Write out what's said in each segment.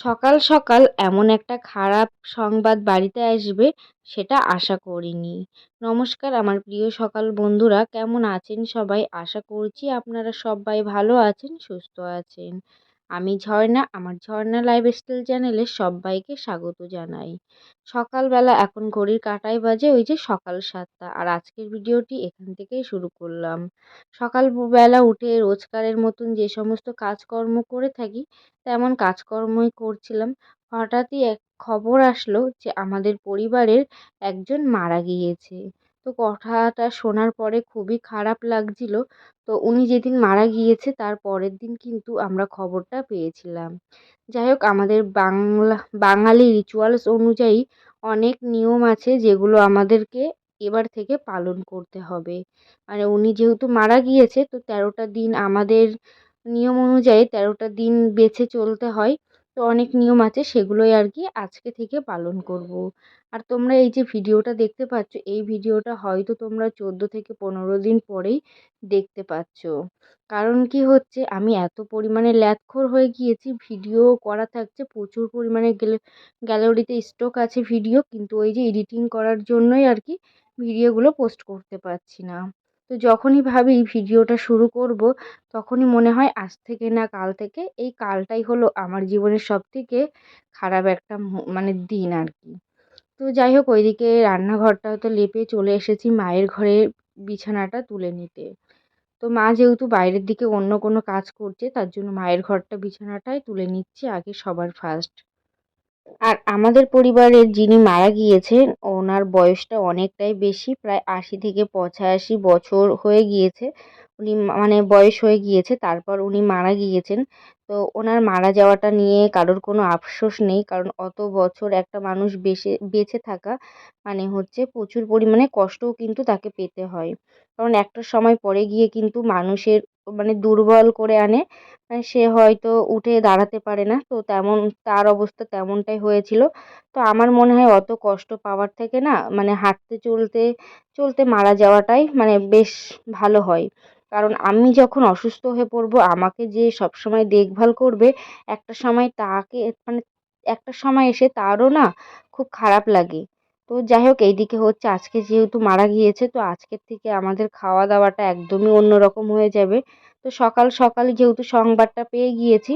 সকাল সকাল এমন একটা খারাপ সংবাদ বাড়িতে আসবে সেটা আশা করিনি। নমস্কার আমার প্রিয় সকাল বন্ধুরা, কেমন আছেন সবাই? আশা করছি আপনারা সবাই ভালো আছেন, সুস্থ আছেন। আমি ঝর্ণা, আমার ঝর্ণা লাইফস্টাইল চ্যানেলে সবাইকে স্বাগত জানাই। সকালবেলা এখন ঘড়ির কাঁটায় বাজে ওই যে সকাল সাতটা, আর আজকের ভিডিওটি এখান থেকেই শুরু করলাম। সকালবেলা উঠে রোজকারের মতন যে সমস্ত কাজকর্ম করে থাকি, তেমন কাজকর্মই করছিলাম। হঠাৎই এক খবর আসলো যে, আমাদের পরিবারের একজন মারা গিয়েছে। তো কথাটা শোনার পরে খুবই খারাপ লাগছিল। তো উনি যেদিন মারা গিয়েছে তার পরের দিন কিন্তু আমরা খবরটা পেয়েছিলাম। যাই হোক, আমাদের বাংলা, বাঙালি রিচুয়ালস অনুযায়ী অনেক নিয়ম আছে যেগুলো আমাদেরকে এবার থেকে পালন করতে হবে। মানে উনি যেহেতু মারা গিয়েছে, তো তেরোটা দিন আমাদের নিয়ম অনুযায়ী তেরোটা দিন বেছে চলতে হয়। তো অনেক নিয়ম আছে সেগুলোই আর কি আজকে থেকে পালন করব। আর তোমরা এই যে ভিডিওটা দেখতে পাচ্ছ, এই ভিডিওটা হয়তো তোমরা চোদ্দ থেকে পনেরো দিন পরেই দেখতে পাচ্ছ কারণ কি হচ্ছে, আমি এত পরিমাণে ল্যাথখোর হয়ে গিয়েছি, ভিডিও করা থাকছে, প্রচুর পরিমাণে গ্যালারিতে স্টক আছে ভিডিও, কিন্তু ওই যে এডিটিং করার জন্যই আর কি ভিডিওগুলো পোস্ট করতে পারছি না তো যখনই ভাবি ভিডিওটা শুরু করব, তখনই মনে হয় আজ থেকে না কাল থেকে, এই কালটাই হলো আমার জীবনের সবথেকে খারাপ একটা মানে দিন আর কি। তো যাই হোক, ওইদিকে রান্নাঘরটা তো লেপে চলে এসেছি মায়ের ঘরে বিছানাটা তুলে নিতে। তো মা যেহেতু বাইরের দিকে অন্য কোনো কাজ করছে, তার জন্য মায়ের ঘরটা বিছানাটাই তুলে নিচ্ছি, আগে সবার ফার্স্ট আর আমাদের পরিবারের যিনি মারা গিয়েছেন, ওনার বয়সটা অনেকটাই বেশি, প্রায় আশি থেকে পঁচাশি বছর হয়ে গিয়েছে। উনি মানে বয়স হয়ে গিয়েছে, তারপর উনি মারা গিয়েছেন। তো ওনার মারা যাওয়াটা নিয়ে কারোর কোনো আফসোস নেই, কারণ অত বছর একটা মানুষ বেঁচে বেঁচে থাকা মানে হচ্ছে প্রচুর পরিমাণে কষ্টও কিন্তু তাকে পেতে হয়। কারণ একটা সময় পরে গিয়ে কিন্তু মানুষের মানে দুর্বল করে আনে সে হয়তো উঠে দাঁড়াতে পারে না। তো তেমন, তার অবস্থা তেমনটাই হয়েছিল। তো আমার মনে হয় অত কষ্ট পাওয়ার থেকে না মানে হাঁটতে চলতে চলতে মারা যাওয়াটাই মানে বেশ ভালো হয়। কারণ আমি যখন অসুস্থ হয়ে পড়ব, আমাকে যে সবসময় দেখভাল করবে, একটা সময় তাকে মানে একটা সময় এসে তারও না খুব খারাপ লাগে। তো যাই হোক, এইদিকে হচ্ছে আজকে যেহেতু মারা গিয়েছে, তো আজকের থেকে আমাদের খাওয়া দাওয়াটা একদমই অন্য রকম হয়ে যাবে। তো সকাল সকাল যেহেতু সংবাদটা পেয়ে গিয়েছি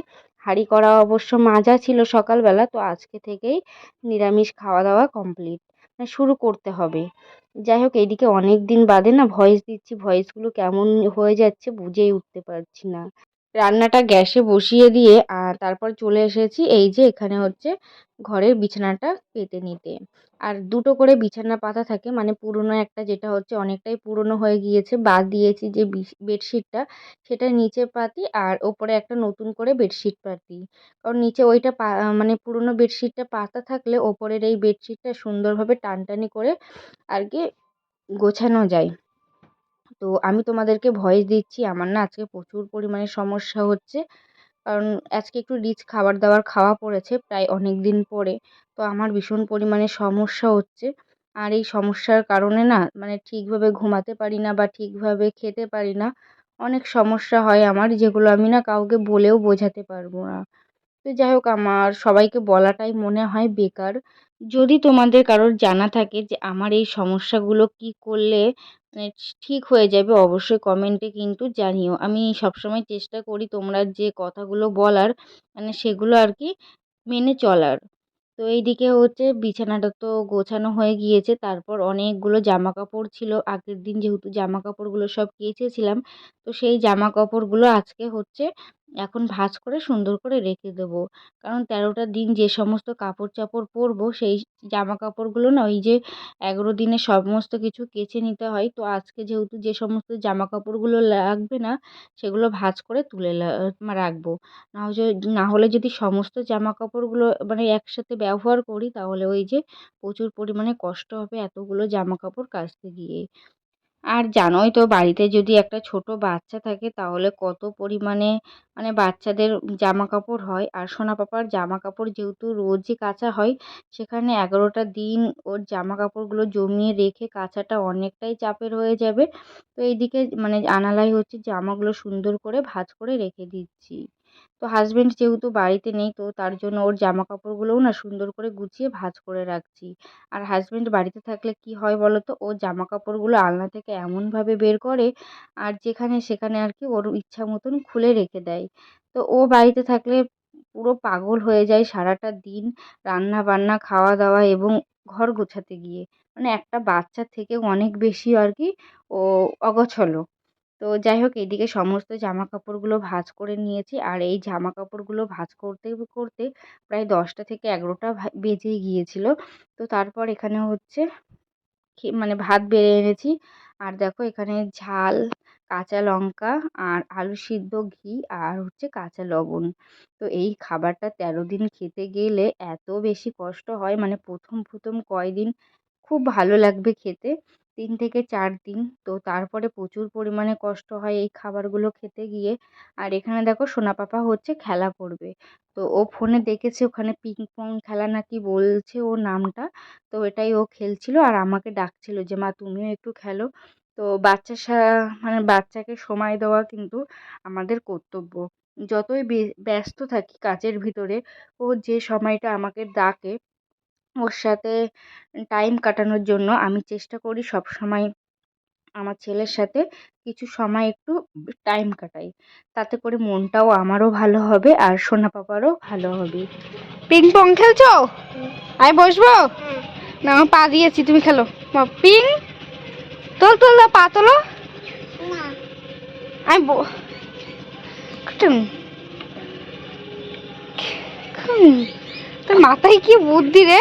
হাঁড়ি করা অবশ্য মাজা ছিল সকালবেলা, তো আজকে থেকেই নিরামিষ খাওয়া দাওয়া কমপ্লিট মানে শুরু করতে হবে। যাই হোক, এইদিকে অনেক দিন বাদে না ভয়েস দিচ্ছি ভয়েসগুলো কেমন হয়ে যাচ্ছে বুঝেই উঠতে পারছি না। রান্নাটা গ্যাসে বসিয়ে দিয়ে তারপর চলে এসেছি, এই যে এখানে হচ্ছে ঘরের বিছানাটা পেতে নিতে। আর দুটো করে বিছানা পাতা থাকে মানে পুরনো একটা যেটা হচ্ছে অনেকটাই পুরনো হয়ে গিয়েছে, বাদ দিয়েছি যে বেডশিটটা, সেটা নিচে পাতি আর ওপরে একটা নতুন করে বেডশিট পাতি। কারণ নিচে ওইটা মানে পুরনো বেডশিটটা পাতা থাকলে ওপরের এই বেডশিটটা সুন্দরভাবে টানটানি করে আর কি গোছানো যায়। তো আমি তোমাদেরকে ভয়েস দিচ্ছি, আমার না আজকে প্রচুর পরিমাণে সমস্যা হচ্ছে। কারণ আজকে একটু রিচ খাবার দাবার খাওয়া পড়েছে প্রায় অনেক দিন পরে। তো আমার ভীষণ পরিমাণে সমস্যা হচ্ছে। আর এই সমস্যার কারণে না মানে ঠিকভাবে ঘুমাতে পারি না বা ঠিকভাবে খেতে পারি না, অনেক সমস্যা হয় আমার যেগুলো আমি না কাউকে বলেও বোঝাতে পারব না। তো যাই হোক, আমার সবাইকে বলাটাই মনে হয় বেকার। যদি তোমাদের কারোর জানা থাকে যে আমার এই সমস্যাগুলো কি করলে মানে ঠিক হয়ে যাবে, অবশ্যই কমেন্টে কিন্তু জানিও। আমি সবসময় চেষ্টা করি তোমরা যে কথাগুলো বলার মানে সেগুলো আর কি মেনে চলার। তো এইদিকে হচ্ছে বিছানাটা তো গোছানো হয়ে গিয়েছে, তারপর অনেকগুলো জামা কাপড় ছিল। আগের দিন যেহেতু জামা কাপড়গুলো সব কেচেছিলাম, তো সেই জামা কাপড়গুলো আজকে হচ্ছে এখন ভাঁজ করে সুন্দর করে রেখে দেবো। কারণ তেরোটা দিন যে সমস্ত কাপড় চাপড় পরবো, সেই জামা কাপড়গুলো না ওই যে এগারো দিনে সমস্ত কিছু কেচে নিতে হয়। তো আজকে যেহেতু যে সমস্ত জামা কাপড়গুলো লাগবে না, সেগুলো ভাঁজ করে তুলে রাখব। না না হলে যদি সমস্ত জামা কাপড়গুলো মানে একসাথে ব্যবহার করি, তাহলে ওই যে প্রচুর পরিমাণে কষ্ট হবে এতগুলো জামা কাপড় কাচতে গিয়ে। আর জানোই তো বাড়িতে যদি একটা ছোট বাচ্চা থাকে, তাহলে কত পরিমাণে মানে বাচ্চাদের জামা কাপড় হয়। আর সোনা পাপার জামা কাপড় যেহেতু রোজই কাচা হয়, সেখানে এগারোটা দিন ওর জামা কাপড়গুলো জমিয়ে রেখে কাচাটা অনেকটাই চাপের হয়ে যাবে। তো এইদিকে মানে আনালাই হচ্ছে জামাগুলো সুন্দর করে ভাঁজ করে রেখে দিচ্ছি। তো হাজব্যান্ড যেহেতু বাড়িতে নেই, তো তার জন্য ওর জামা কাপড়গুলোও না সুন্দর করে গুছিয়ে ভাঁজ করে রাখছি। আর হাজব্যান্ড বাড়িতে থাকলে কি হয় বলো তো ও জামা কাপড়গুলো আলনা থেকে এমনভাবে বের করে আর যেখানে সেখানে আর কি ওর ইচ্ছা মতন খুলে রেখে দেয়। তো ও বাড়িতে থাকলে পুরো পাগল হয়ে যায় সারাটা দিন রান্না বান্না খাওয়া দাওয়া এবং ঘর গোছাতে গিয়ে। মানে একটা বাচ্চার থেকেও অনেক বেশি আর কি ও অগোছালো। তো যাই হোক, এদিকে সমস্ত জামা কাপড়গুলো ভাঁজ করে নিয়েছি। আর এই জামা কাপড়গুলো ভাঁজ করতে করতে প্রায় দশটা থেকে এগারোটা বেজেই গিয়েছিল। তো তারপর এখানে হচ্ছে মানে ভাত বেড়ে এনেছি। আর দেখো, এখানে ঝাল, কাঁচা লঙ্কা আর আলু সিদ্ধ ঘি আর হচ্ছে কাঁচা লবণ। তো এই খাবারটা তেরো দিন খেতে গেলে এত বেশি কষ্ট হয়। মানে প্রথম প্রথম কয়দিন খুব ভালো লাগবে খেতে। তিন থেকে চার দিন। তো তারপরে প্রচুর পরিমাণে কষ্ট হয় এই খাবারগুলো খেতে গিয়ে। আর এখানে দেখো সোনা পাপা হচ্ছে খেলা করবে। তো ও ফোনে দেখেছে ওখানে পিং পং খেলা নাকি বলছে ও নামটা। তো এটাই ও খেলছিল আর আমাকে ডাকছিল যে, মা, তুমিও একটু খেলো। তো বাচ্চার সা মানে বাচ্চাকে সময় দেওয়া কিন্তু আমাদের কর্তব্য। যতই ব্যস্ত থাকি কাজের ভিতরে, ও যে সময়টা আমাকে ডাকে ওর সাথে টাইম কাটানোর জন্য আমি চেষ্টা করি সব সময় আমার ছেলের সাথে কিছু সময় একটু টাইম কাটাই। তাতে করে মনটাও আমারও ভালো হবে আর সোনা পাপারও ভালো হবে। পিং পং খেলছো? আমি বসবো? না আমার পা দিয়েছি তুমি খেলো। পিং তোল তোল পা তোলো। আমি তোর মাথায় কি বুদ্ধি রে?